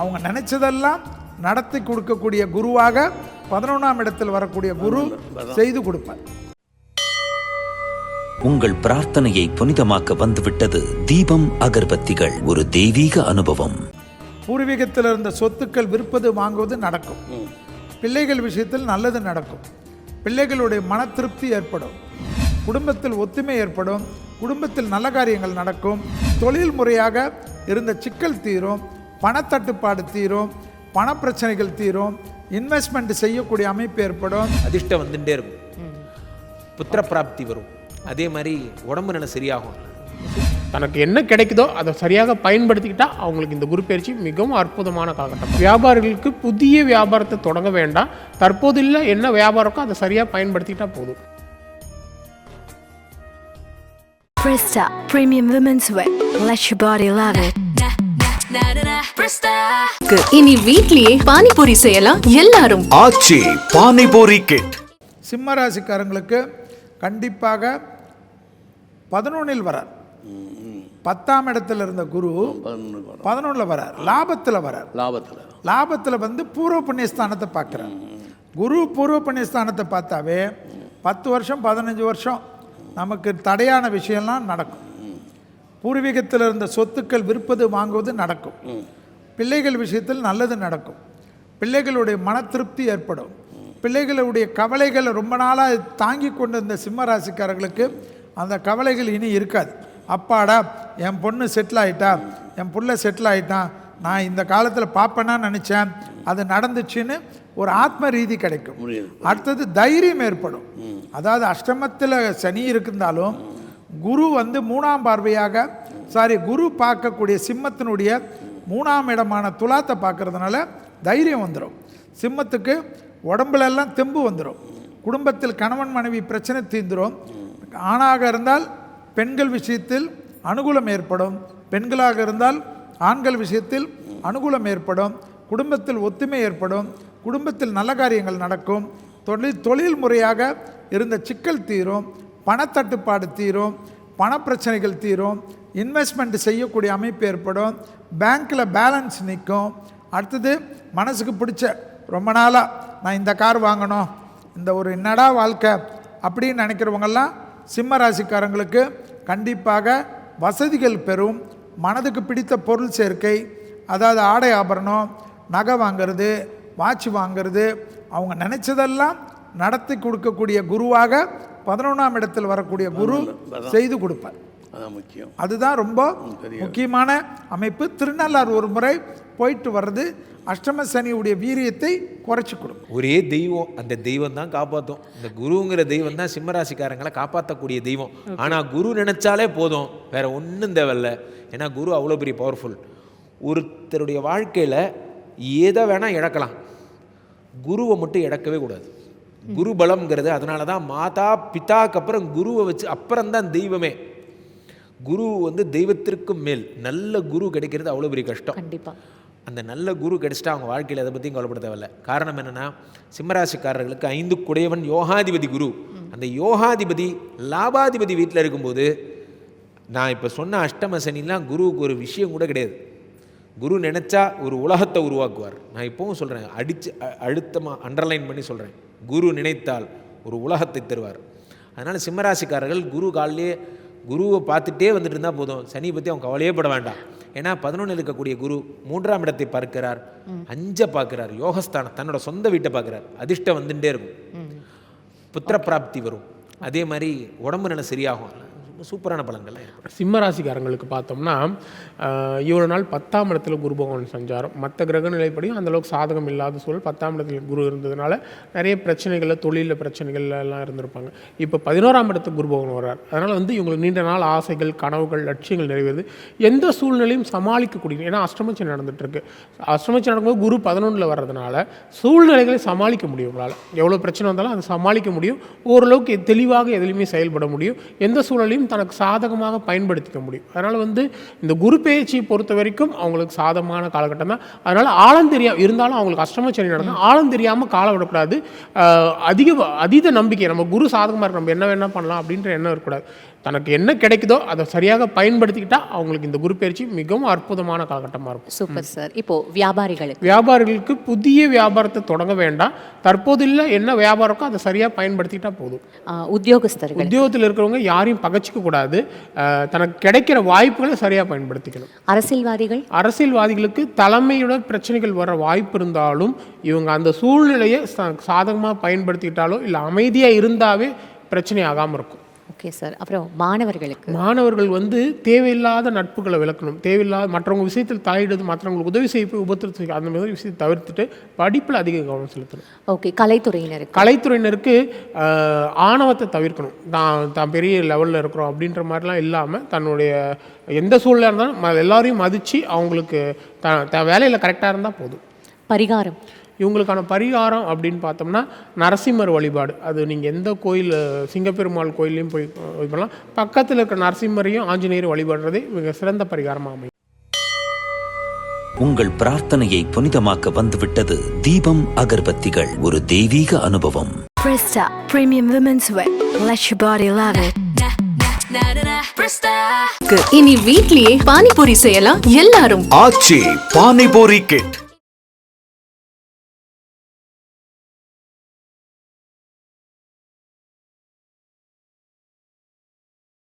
அவங்க நினைச்சதெல்லாம் நடத்தி கொடுக்கக்கூடிய குருவாக பதினொன்றாம் இடத்தில் வரக்கூடிய குரு செய்து கொடுப்பார். உங்கள் பிரார்த்தனையை புனிதமாக்க வந்துவிட்டது தீபம் அகர்பத்திகள் ஒரு தெய்வீக அனுபவம். பூர்வீகத்தில் இருந்த சொத்துக்கள் விற்பது வாங்குவது நடக்கும். பிள்ளைகள் விஷயத்தில் நல்லது நடக்கும். பிள்ளைகளுடைய மன திருப்தி ஏற்படும். குடும்பத்தில் ஒத்துமை ஏற்படும். குடும்பத்தில் நல்ல காரியங்கள் நடக்கும். தொழில் முறையாக இருந்த சிக்கல் தீரும். பணத்தட்டுப்பாடு தீரும் பணப்பிரச்சனைகள் தீரும் இன்வெஸ்ட்மெண்ட் செய்யக்கூடிய அமைப்பு ஏற்படும். அதிர்ஷ்டம் வந்துட்டே இருக்கும். புத்திர பிராப்தி வரும். அதே மாதிரி உடம்பு நிலை சரியாகும். தனக்கு என்ன கிடைக்குதோ அதை சரியாக பயன்படுத்திக்கிட்டா அவங்களுக்கு இந்த குரு பயிற்சி மிகவும் அற்புதமான காலகட்டம். வியாபாரிகளுக்கு புதிய வியாபாரத்தை தொடங்க வேண்டாம். தற்போதுள்ள என்ன வியாபாரம் அதை சரியாக பயன்படுத்திக்கிட்டா போதும். Presta Premium Women's Wear. Let your body love it. இனி வீட்லயே பானிபூரி செய்யலாம் எல்லாரும். ஆச்சி பானிபூரி கிட் சிம்ம ராசிக்காரங்களுக்கு கண்டிப்பாக பதினொன்றில் வரார். பத்தாம் இடத்துல இருந்த குரு பதினொன்றில் வரார். லாபத்தில் வரார். லாபத்தில். லாபத்தில் வந்து பூர்வ புண்ணியஸ்தானத்தை பார்க்குறார். குரு பூர்வ புண்ணியஸ்தானத்தை பார்த்தாவே பத்து வருஷம் பதினஞ்சு வருஷம் நமக்கு தடையான விஷயம்லாம் நடக்கும். பூர்வீகத்தில் இருந்த சொத்துக்கள் விற்பது வாங்குவது நடக்கும். பிள்ளைகள் விஷயத்தில் நல்லது நடக்கும். பிள்ளைகளுடைய மன திருப்தி ஏற்படும். பிள்ளைகளுடைய கவலைகளை ரொம்ப நாளாக தாங்கி கொண்டிருந்த சிம்ம ராசிக்காரர்களுக்கு அந்த கவலைகள் இனி இருக்காது. அப்பாடா என் பொண்ணு செட்டில் ஆயிட்டா என் புள்ள செட்டில் ஆயிட்டான் நான் இந்த காலத்தில் பார்ப்பேன்னா நினச்சேன். அது நடந்துச்சுன்னு ஒரு ஆத்ம ரீதி கிடைக்கும் அடுத்தது தைரியம் ஏற்படும். அதாவது அஷ்டமத்தில் சனி இருந்தாலும் குரு வந்து மூணாம் பார்வையாக சாரி குரு பார்க்கக்கூடிய சிம்மத்தினுடைய மூணாம் இடமான துலாத்தை பார்க்கறதுனால தைரியம் வந்துடும் சிம்மத்துக்கு உடம்புலெல்லாம் தெம்பு வந்துடும் குடும்பத்தில் கணவன் மனைவி பிரச்சனை தீர்ந்துடும் ஆணாக இருந்தால் பெண்கள் விஷயத்தில் அனுகூலம் ஏற்படும். பெண்களாக இருந்தால் ஆண்கள் விஷயத்தில் அனுகூலம் ஏற்படும். குடும்பத்தில் ஒத்துமை ஏற்படும். குடும்பத்தில் நல்ல காரியங்கள் நடக்கும். தொழில் தொழில் முறையாக இருந்த சிக்கல் தீரும். பணத்தட்டுப்பாடு தீரும். பணப்பிரச்சனைகள் தீரும். இன்வெஸ்ட்மெண்ட் செய்யக்கூடிய அமைப்பு ஏற்படும். பேங்க்கில் பேலன்ஸ் நிற்கும். அடுத்தது மனசுக்கு பிடிச்ச ரொம்ப நாளாக நான் இந்த கார் வாங்கணும். இந்த ஒரு என்னடா வாழ்க்கை அப்படின்னு நினைக்கிறவங்கெல்லாம் சிம்ம ராசிக்காரங்களுக்கு கண்டிப்பாக வசதிகள் பெறும். மனதுக்கு பிடித்த பொருள் சேர்க்கை அதாவது ஆடை ஆபரணம் நகை வாங்கிறது வாட்ச் வாங்கிறது அவங்க நினைச்சதெல்லாம் நடத்தி கொடுக்கக்கூடிய குருவாக பதினொன்றாம் இடத்தில் வரக்கூடிய குரு செய்து கொடுப்பார். அதான் முக்கியம். அதுதான் ரொம்ப முக்கியமான அமைப்பு. திருநள்ளாறு ஒரு முறை போயிட்டு வர்றது அஷ்டம சனியுடைய வீரியத்தை குறைச்சி கொடுக்கும். ஒரே தெய்வம். அந்த தெய்வம் தான் காப்பாற்றும் இந்த குருங்கிற தெய்வம் தான் சிம்மராசிக்காரங்களை காப்பாற்றக்கூடிய தெய்வம். ஆனால் குரு நினைச்சாலே போதும். வேற ஒன்றும் தேவையில்ல. ஏன்னா குரு அவ்வளோ பெரிய பவர்ஃபுல் ஒருத்தருடைய வாழ்க்கையில் எதை வேணால் இழக்கலாம். குருவை மட்டும் இழக்கவே கூடாது. குரு பலம்ங்கிறது அதனால தான் மாதா பிதாக்கு அப்புறம் குருவை வச்சு அப்புறம் தான் தெய்வமே. குரு வந்து தெய்வத்திற்கும் மேல் நல்ல குரு கிடைக்கிறது அவ்வளோ பெரிய கஷ்டம். கண்டிப்பா. அந்த நல்ல குரு கிடைச்சிட்டா அவங்க வாழ்க்கையில் எதை பற்றியும் கவலைப்பட தேவையில்ல. காரணம் என்னென்னா சிம்மராசிக்காரர்களுக்கு ஐந்து குடையவன் யோகாதிபதி குரு. அந்த யோகாதிபதி லாபாதிபதி வீட்டில் இருக்கும்போது நான் இப்போ சொன்ன அஷ்டம சனிலாம் குருவுக்கு ஒரு விஷயம் கூட கிடையாது. குரு நினச்சா ஒரு உலகத்தை உருவாக்குவார். நான் இப்போவும் சொல்கிறேன் அடித்து அழுத்தமாக அண்டர்லைன் பண்ணி சொல்கிறேன் குரு நினைத்தால் ஒரு உலகத்தை தருவார். அதனால் சிம்மராசிக்காரர்கள் குரு காலிலே குருவை பார்த்துட்டே வந்துட்டு இருந்தால் போதும். சனி பற்றி அவங்க கவலையே பட வேண்டாம். ஏன்னா பதினொன்றில் இருக்கக்கூடிய குரு மூன்றாம் இடத்தை பார்க்கிறார். அஞ்ச பார்க்கிறார். யோகஸ்தானம் தன்னோட சொந்த வீட்டை பார்க்கிறார். அதிர்ஷ்டம் வந்துட்டே இருக்கும். புத்திர பிராப்தி வரும். அதே மாதிரி உடம்பு நிலை சரியாகும். சூப்பரான பலன்கள்லாம் ஏற்படும் சிம்ம ராசிக்காரங்களுக்கு பார்த்தோம்னா இவ்வளோ நாள் பத்தாம் இடத்துல குரு பகவான் சஞ்சாரம். மற்ற கிரக நிலைப்படியும் அந்தளவுக்கு சாதகம் இல்லாத சூழல் பத்தாம் இடத்துல குரு இருந்ததுனால நிறைய பிரச்சனைகளில் தொழிலில் பிரச்சனைகள் எல்லாம் இருந்திருப்பாங்க. இப்போ பதினோராம் இடத்துக்கு குரு பகவான் வர்றார். அதனால் வந்து இவங்களுக்கு நீண்ட நாள் ஆசைகள் கனவுகள் லட்சியங்கள் நிறைவேறுது. எந்த சூழ்நிலையும் சமாளிக்கக்கூடிய ஏன்னா அஷ்டமச்சி நடந்துகிட்ருக்கு அஷ்டமச்சி நடக்கும்போது குரு பதினொன்றில் வர்றதுனால சூழ்நிலைகளை சமாளிக்க முடியும் உங்களால். எவ்வளோ பிரச்சனை வந்தாலும் அதை சமாளிக்க முடியும். ஓரளவுக்கு தெளிவாக எதுலையுமே செயல்பட முடியும். எந்த சூழலையும் தனக்கு சாதகமாக பயன்படுத்திக்க முடியும். அதனால் வந்து இந்த குரு பேச்சை பொறுத்த வரைக்கும் அவங்களுக்கு சாதகமான காலகட்டம் தான். அதனால் ஆழம் தெரியாம இருந்தாலும் அவங்களுக்கு அஷ்டமச்சனி நடந்தால் ஆழம் தெரியாமல் காலம் விடக்கூடாது. அதிக அதீத நம்பிக்கை நம்ம குரு சாதகமாக இருக்கு நம்ம என்ன வேணால் பண்ணலாம் அப்படின்ற எண்ணம் இருக்கக்கூடாது. தனக்கு என்ன கிடைக்குதோ அதை சரியாக பயன்படுத்திக்கிட்டா அவங்களுக்கு இந்த குரு பயிற்சி மிகவும் அற்புதமான காலகட்டமாக இருக்கும். Super sir. இப்போ வியாபாரிகளுக்கு. வியாபாரிகளுக்கு புதிய வியாபாரத்தை தொடங்க வேண்டாம். தற்போதுள்ள என்ன வியாபாரம் இருக்கோ அதை சரியாக பயன்படுத்திக்கிட்டா போதும். ஆ, உத்தியோகஸ்தர்கள். உத்தியோகத்தில் இருக்கிறவங்க யாரையும் பகச்சிக்க கூடாது அஹ், தனக்கு கிடைக்கிற வாய்ப்புகளை சரியாக பயன்படுத்திக்கணும். அரசியல்வாதிகள்? அரசியல்வாதிகளுக்கு தலைமையோட பிரச்சனைகள் வர வாய்ப்பு இருந்தாலும் இவங்க அந்த சூழ்நிலையை சாதகமாக பயன்படுத்திக்கிட்டாலோ இல்லை அமைதியாக இருந்தாவே பிரச்சனை ஆகாமல் இருக்கும். Okay sir. அப்புறம் மாணவர்களுக்கு. மாணவர்கள் வந்து தேவையில்லாத நட்புகளை விளக்கணும். தேவையில்லாத மற்றவங்க விஷயத்தில் தலையிடுறது மற்றவங்களுக்கு உதவி செய்ய உபத்திரத்து அந்த மாதிரி விஷயத்தை தவிர்த்துட்டு படிப்பில் அதிக கவனம் செலுத்தணும். ஓகே கலைத்துறையினருக்கு. கலைத்துறையினருக்கு ஆணவத்தை தவிர்க்கணும். தான் தான் பெரிய லெவலில் இருக்கிறோம் அப்படின்ற மாதிரிலாம் இல்லாமல் தன்னுடைய எந்த சூழ்நிலை இருந்தாலும் எல்லாரையும் மதித்து அவங்களுக்கு த வேலையில் கரெக்டாக இருந்தால் போதும். பரிகாரம். இவங்களுக்கான பரிகாரம் அப்படின்னு பார்த்தோம்னா நரசிம்மர் வழிபாடு. அது நீங்கள் எந்த கோயில் சிங்கப்பெருமாள் கோயிலையும் போய் இது பண்ணலாம். பக்கத்தில் இருக்கிற நரசிம்மரையும் ஆஞ்சநேயர் வழிபடுறதே மிக சிறந்த பரிகாரமாக அமையும். உங்கள் பிரார்த்தனையை புனிதமாக்க வந்துவிட்டது தீபம் அகர்பத்திகள். ஒரு தெய்வீக அனுபவம். Presta Premium Women's Wear. Let your body love it. இனி வீட்லயே பானிபூரி செய்யலாம் எல்லாரும். ஆச்சி பானிபூரி கிட்